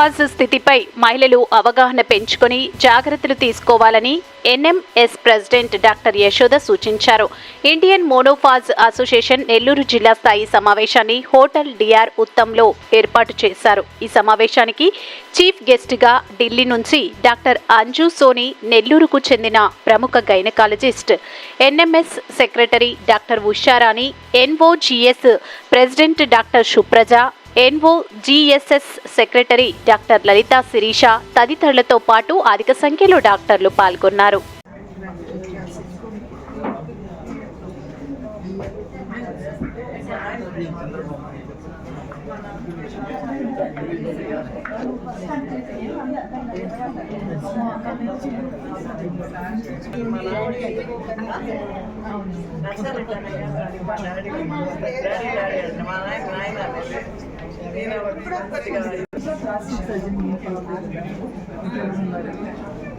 Menopause స్థితిపై మహిళలు అవగాహన పెంచుకొని జాగ్రత్తలు తీసుకోవాలని ఎన్ఎంఎస్ ప్రెసిడెంట్ డాక్టర్ యశోద సూచించారు. ఇండియన్ మోనోఫాజ్ అసోసియేషన్ నెల్లూరు జిల్లా స్థాయి సమావేశాన్ని హోటల్ డిఆర్ ఉత్తంలో ఏర్పాటు చేశారు. ఈ సమావేశానికి చీఫ్ గెస్ట్గా ఢిల్లీ నుంచి డాక్టర్ అంజు సోని నెల్లూరుకు చెందిన ప్రముఖ gynaecologist NMS secretary doctor Usharani NOGS president doctor Supraja NO GSS secretary doctor Lalitha Sirisha తదితరులతో పాటు అధిక సంఖ్యలో డాక్టర్లు పాల్గొన్నారు.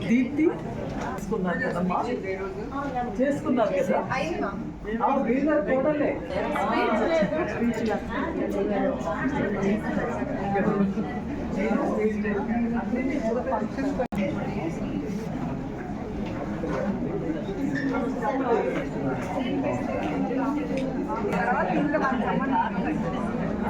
దీప్తి చేసుకున్నారు కదమ్మా? చేసుకున్నారు కదా? తర్వాత ఆ, మన సంబంధం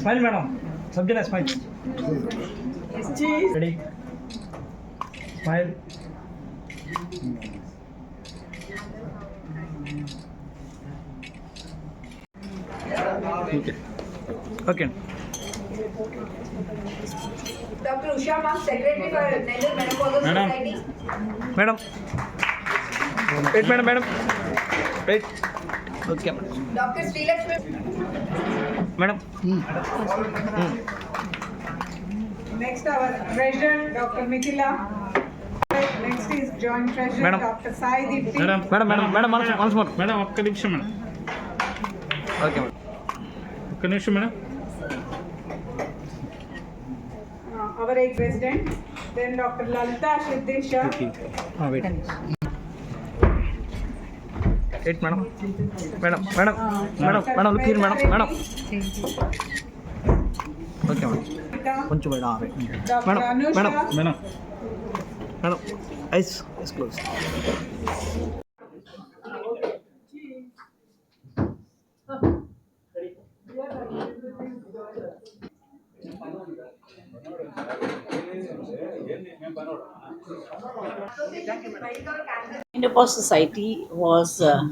Smile madam subject smile ready smile okay Dr. Usha Ma'am, Secretary for Nellore Menopausal Madam. Society. Madam wait madam madam wait Okay Dr. Srilakshmi. Madam Next, our treasurer, Dr. Mithila. Next is joint treasurer, Madam. Dr. Sai Dipti. Madam madam madam madam మనసు మనసు more madam ఒక్క నిమిషం madam okay madam ఒక్క నిమిషం madam Uh, Our ex-president, then Dr. Lalita Siddesha. Wait wait madam madam madam madam madam look here madam madam okay madam కొంచెం madam ఆ, wait. Dr. Madam madam Anusha. Madam madam eyes eyes close Menopause Society was uh,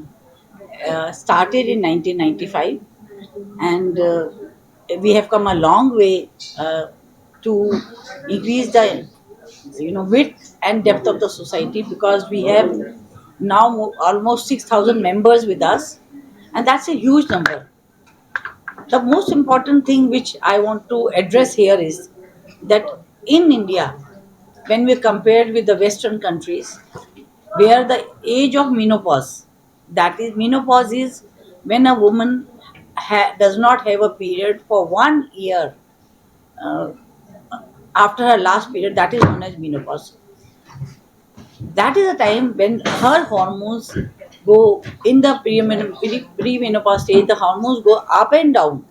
uh, started in 1995, and uh, we have come a long way uh, to increase the you know width and depth of the society because we have now almost 6,000 members with us, and that's a huge number. The most important thing which I want to address here is that in India, when we compare with the Western countries, where the age of menopause that is menopause is when a woman ha- does not have a period for one year uh, after her last period that is known as menopause. That is the time when her hormones go in the pre- premenopause stage the hormones go up and down.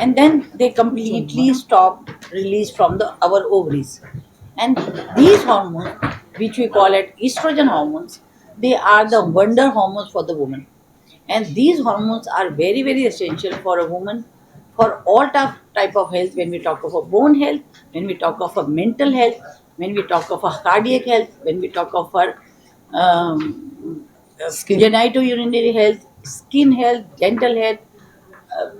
And then they completely stop release from the our ovaries. And these hormones which we call it estrogen hormones they are the wonder hormones for the woman. And these hormones are very very essential for a woman for all type, type of health. When we talk of a bone health when we talk of a mental health when we talk of a cardiac health when we talk of her um, genitourinary health skin health dental health uh,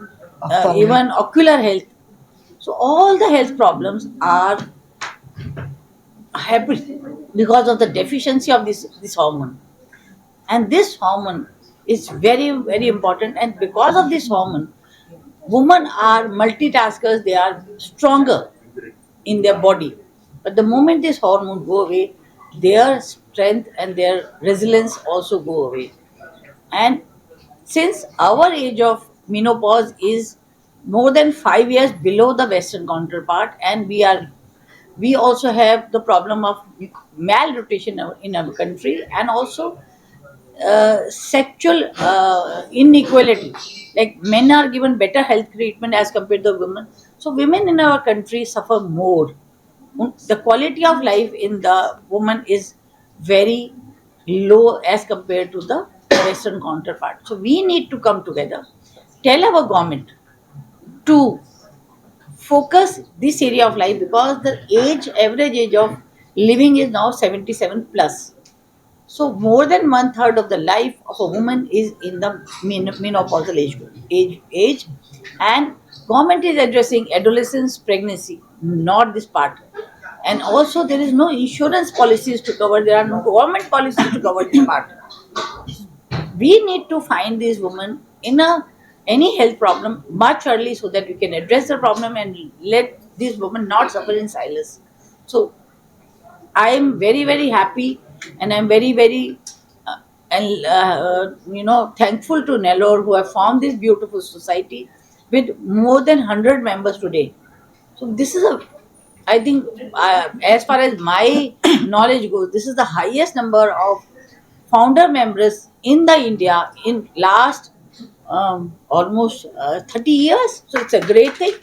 uh, even ocular health. So all the health problems are happen because of the deficiency of this this hormone and this hormone is very very important and because of this hormone women are multitaskers, they are stronger in their body. But the moment this hormone go away, their strength and their resilience also go away. And since our age of menopause is more than five years below the Western counterpart, and we are we also have the problem of malnutrition in our country and also uh, sexual uh, inequality. Like men are given better health treatment as compared to women. So women in our country suffer more. The quality of life in the woman is very low as compared to the Western counterpart. So we need to come together, tell our government to focus this area of life because the age average age of living is now 77 plus. So more than one third of the life of a woman is in the menopausal age age age. And government is addressing adolescence pregnancy not this part. And also there is no insurance policies to cover there are no government policies to cover this part. We need to find these women in a any health problem much early so that we can address the problem and let these women not suffer in silence. So i am very very happy and i'm very very uh, and uh, you know thankful to Nellore who have formed this beautiful society with more than 100 members today. So this is a i think uh, as far as my knowledge goes this is the highest number of founder members in the India in last um, almost uh, 30 years. So it's a great thing,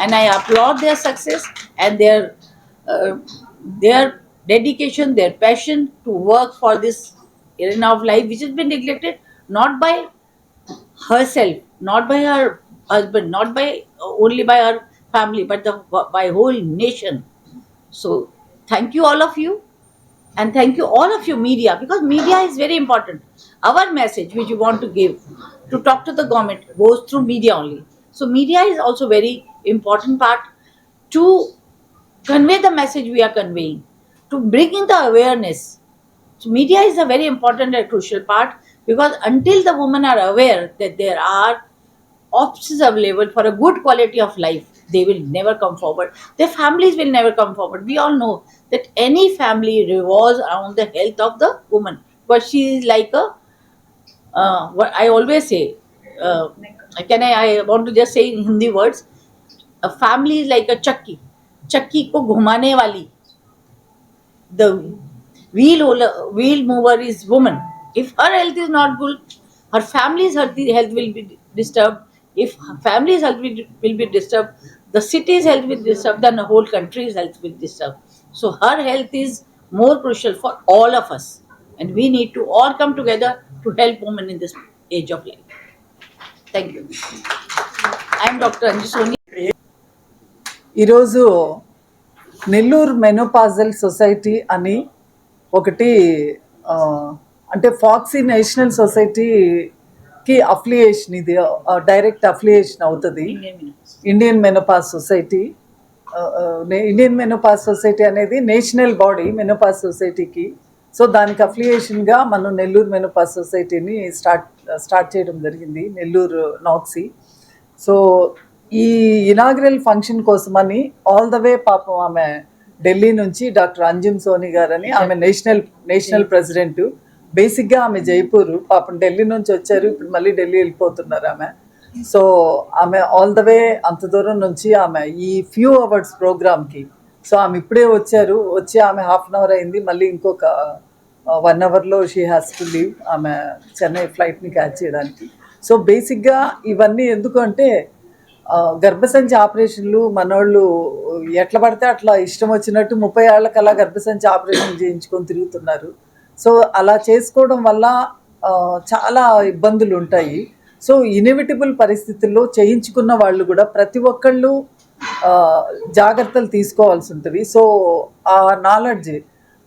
and I applaud their success and their uh, their dedication, their passion to work for this arena of life, which has been neglected not by herself, not by her husband, not by only by her family, but the by whole nation. So thank you all of you and thank you all of you media because media is very important. Our message which you want to give to talk to the government goes through media only. So media is also very important part to convey the message we are conveying to bring in the awareness. So media is a very important and crucial part because until the women are aware that there are options available for a good quality of life, they will never come forward. Their families will never come forward. We all know that any family revolves around the health of the woman, but she is like a uh, what I always say. Uh, can I? I want to just say in Hindi words. A family is like a chakki. Chakki ko ghumane wali. The wheel wheel mover is woman. If her health is not good, her family's health will be disturbed If her family's health will, will be disturbed, the city's health will be disturbed, then the whole country's health will be disturbed. So her health is more crucial for all of us. And we need to all come together to help women in this age of life. Thank you. I am Dr. Anju Soni. ఈరోజు Nellore menopausal society అని ఒకటి ఆ, అంటే ఫాక్సీ national సొసైటీకి affiliation ఇది direct affiliation అవుతుంది. Indian menopause society Indian menopause society అనేది national body menopause సొసైటీకి సో దానికి అఫిలియేషన్గా మనం నెల్లూరు మెనోపాజ్ సొసైటీని స్టార్ట్ స్టార్ట్ చేయడం జరిగింది నెల్లూరు నాక్సీ సో ఈ ఇనాగ్రల్ ఫంక్షన్ కోసమని ఆల్ ద వే పాపం ఆమె ఢిల్లీ నుంచి డాక్టర్ అంజుమ్ సోని గారని ఆమె నేషనల్ నేషనల్ ప్రెసిడెంట్ బేసిక్గా ఆమె జైపూర్ పాపం ఢిల్లీ నుంచి వచ్చారు ఇప్పుడు మళ్ళీ ఢిల్లీ వెళ్ళిపోతున్నారు ఆమె. సో ఆమె ఆల్ ద వే అంత దూరం నుంచి ఆమె ఈ ఫ్యూ అవర్స్ ప్రోగ్రామ్కి సో ఆమె ఇప్పుడే వచ్చారు వచ్చి ఆమె హాఫ్ అన్ అవర్ అయింది మళ్ళీ ఇంకొక వన్ అవర్లో షీ హ్యాస్ టు లీవ్ ఆమె చెన్నై ఫ్లైట్ని క్యాచ్ చేయడానికి. సో బేసిక్గా ఇవన్నీ ఎందుకు అంటే గర్భసంచి ఆపరేషన్లు మనోళ్ళు ఎట్లా పడితే అట్లా ఇష్టం వచ్చినట్టు ముప్పై ఏళ్ళకి గర్భసంచి ఆపరేషన్ చేయించుకొని తిరుగుతున్నారు. సో అలా చేసుకోవడం వల్ల చాలా ఇబ్బందులు ఉంటాయి సో ఇన్ఎవిటబుల్ పరిస్థితుల్లో చేయించుకున్న వాళ్ళు కూడా ప్రతి ఒక్కళ్ళు జాగ్రత్తలు తీసుకోవాల్సి ఉంటుంది సో ఆ నాలెడ్జ్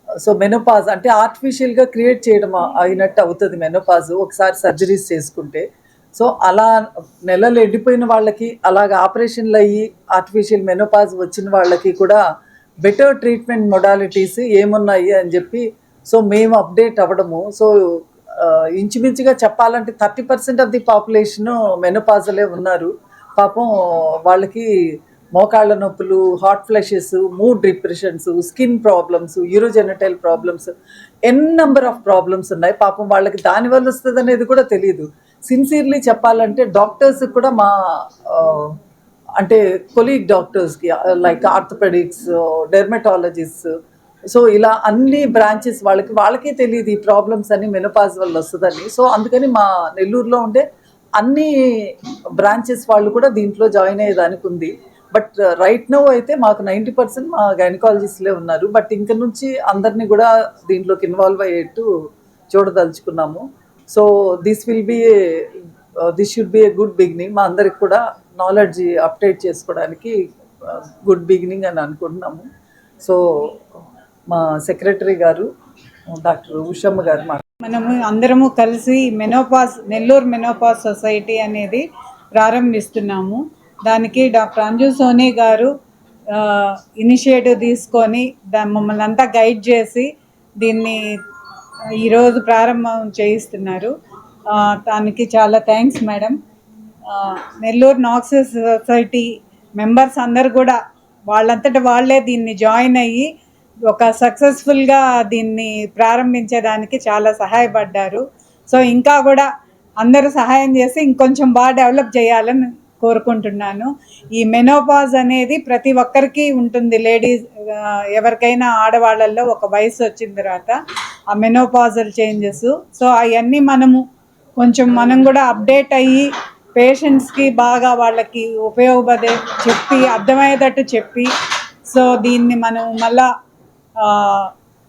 సో మెనోపాజ్ అంటే ఆర్టిఫిషియల్గా క్రియేట్ చేయడం అయినట్టు అవుతుంది మెనోపాజ్ ఒకసారి సర్జరీస్ చేసుకుంటే. సో అలా నెలలు ఎండిపోయిన వాళ్ళకి అలాగ ఆపరేషన్లు అయ్యి ఆర్టిఫిషియల్ మెనోపాజ్ వచ్చిన వాళ్ళకి కూడా బెటర్ ట్రీట్మెంట్ మొడాలిటీస్ ఏమున్నాయి అని చెప్పి సో మేము అప్డేట్ అవ్వడము. సో ఇంచుమించుగా చెప్పాలంటే thirty percent of the population మెనోపాజలే ఉన్నారు. పాపం వాళ్ళకి మోకాళ్ళ నొప్పులు hot flushes mood depressions skin problems urogenital problems N number of problems ఉన్నాయి. పాపం వాళ్ళకి దానివల్ల వస్తుంది అనేది కూడా తెలియదు సిన్సియర్లీ చెప్పాలంటే డాక్టర్స్ కూడా మా అంటే కొలీగ్ డాక్టర్స్కి లైక్ ఆర్థోపెడిక్స్ డెర్మటాలజిస్ట్ సో ఇలా అన్ని బ్రాంచెస్ వాళ్ళకి వాళ్ళకే తెలియదు ఈ ప్రాబ్లమ్స్ అన్ని మెనోపాజ్ వల్ల వస్తుందని. సో అందుకని మా నెల్లూరులో ఉండే అన్ని బ్రాంచెస్ వాళ్ళు కూడా దీంట్లో జాయిన్ అయ్యేదానికి ఉంది. బట్ రైట్ నో అయితే మాకు నైంటీ పర్సెంట్ మా గైనకాలజిస్ట్లే ఉన్నారు. బట్ ఇంక నుంచి అందరినీ కూడా దీంట్లోకి ఇన్వాల్వ్ అయ్యేట్టు చూడదలుచుకున్నాము. So this will be this should be a good beginning మా అందరికి కూడా నాలెడ్జ్ అప్డేట్ చేసుకోవడానికి uh, గుడ్ బిగినింగ్ అని అనుకుంటున్నాము. సో మా సెక్రటరీ గారు డాక్టర్ ఉషమ్మ గారు మా మనము అందరము కలిసి మెనోపాస్ నెల్లూరు మెనోపాస్ సొసైటీ అనేది ప్రారంభిస్తున్నాము. దానికి డాక్టర్ అంజు సోనీ గారు ఇనిషియేటివ్ తీసుకొని దా మమ్మల్ని అంతా గైడ్ చేసి దీన్ని ఈరోజు ప్రారంభం చేయిస్తున్నారు. దానికి చాలా థ్యాంక్స్ మేడం. నెల్లూరు నాక్సెస్ సొసైటీ మెంబర్స్ అందరు కూడా వాళ్ళంతటా వాళ్ళే దీన్ని జాయిన్ అయ్యి ఒక సక్సెస్ఫుల్గా దీన్ని ప్రారంభించడానికి చాలా సహాయపడ్డారు. సో ఇంకా కూడా అందరూ సహాయం చేసి ఇంకొంచెం బాగా డెవలప్ చేయాలని కోరుకుంటున్నాను. ఈ మెనోపాజ్ అనేది ప్రతి ఒక్కరికి ఉంటుంది. లేడీస్ ఎవరికైనా ఆడవాళ్ళల్లో ఒక వయసు వచ్చిన తర్వాత ఆ మెనోపాజల్ చేంజెస్ సో అవన్నీ మనము కొంచెం మనం కూడా అప్డేట్ అయ్యి పేషెంట్స్కి బాగా వాళ్ళకి ఉపయోగపడే చెప్పి అర్థమయ్యేటట్టు చెప్పి సో దీన్ని మనం మళ్ళీ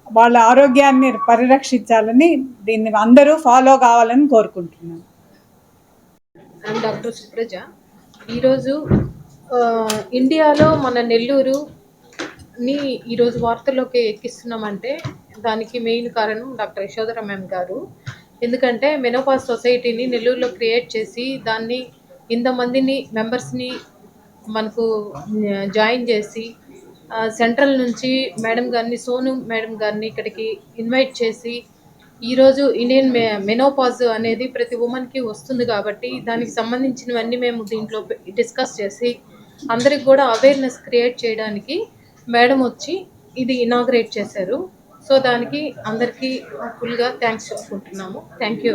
వాళ్ళ ఆరోగ్యాన్ని పరిరక్షించాలని దీన్ని అందరూ ఫాలో కావాలని కోరుకుంటున్నాను. డాక్టర్ సుప్రజ ఈరోజు ఇండియాలో మన నెల్లూరుని ఈరోజు వార్తల్లోకి ఎక్కిస్తున్నామంటే దానికి మెయిన్ కారణం డాక్టర్ యశోధర మ్యామ్ గారు. ఎందుకంటే మెనోపాస్ సొసైటీని నెల్లూరులో క్రియేట్ చేసి దాన్ని ఇంతమందిని మెంబర్స్ని మనకు జాయిన్ చేసి సెంట్రల్ నుంచి మేడం గారిని సోను మేడం గారిని ఇక్కడికి ఇన్వైట్ చేసి ఈరోజు ఇండియన్ మె మెనోపాజ్ అనేది ప్రతి ఉమెన్కి వస్తుంది కాబట్టి దానికి సంబంధించినవన్నీ మేము దీంట్లో డిస్కస్ చేసి అందరికి కూడా అవేర్నెస్ క్రియేట్ చేయడానికి మేడం వచ్చి ఇది ఇనాగ్రేట్ చేశారు. సో దానికి అందరికీ ఫుల్గా థ్యాంక్స్ చెప్పుకుంటున్నాము. Thank you